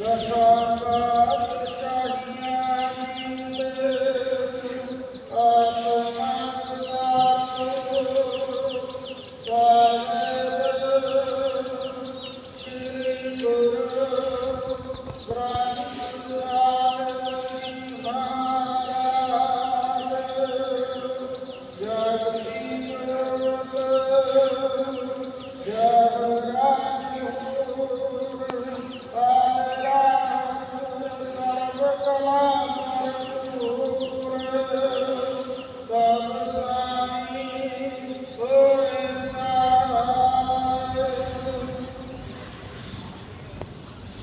The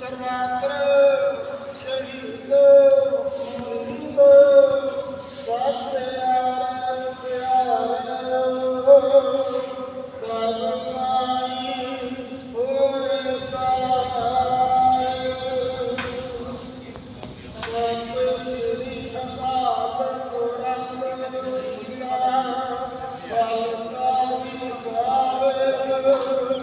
ਸਰਵਾਤਰ